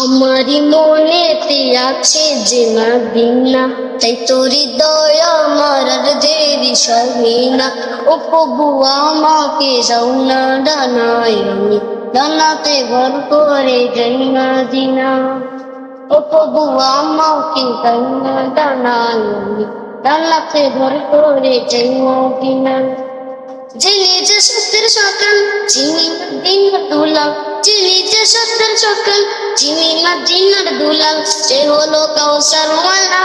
আমারই মনেতে আছে যে মদিনা তাই তোরি দয়া আমার আর দেরি সহিনা ও প্রভু, আমাকে রওনা ডানায়, আমি ডানাতে ভর করে যাই মদিনা ও প্রভু, আমাকে রওনা ডানায়, আমি ডানাতে ভর করে যাই মদিনা যিনি যে সত্যের সকাল দুলাল যিনি যে যিনি দিনার দুলাল, সে হলো কাউসার ওয়ালা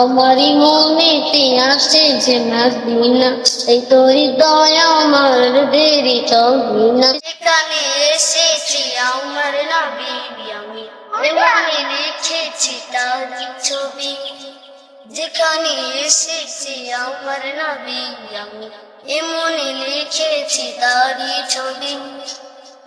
আমারই মনেতে আসে যে মদিনা এই তোরি দয়া আমার, দেরি চলবিনা সেখানে এসেছি আমার নবী আমি মনে তার ছবি। যেখানে এসেছি আমার নবী আমি এমনি লিখেছি তারই ছবি।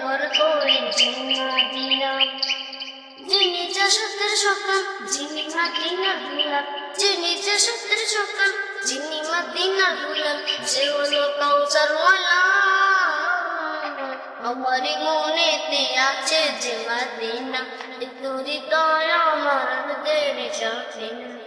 ভোর করে জেঙ্গা জিনা যিনি যে সত্যের সকাল, যিনি মাদিনা দুলাল। যিনি যে সত্যের সকাল, যিনি মাদিনা দুলাল। সে হলো কাউসার ওয়ালা আমার মনেতে আছে যে মাদিনা। তোরি দয়া আমার দেরি সাথে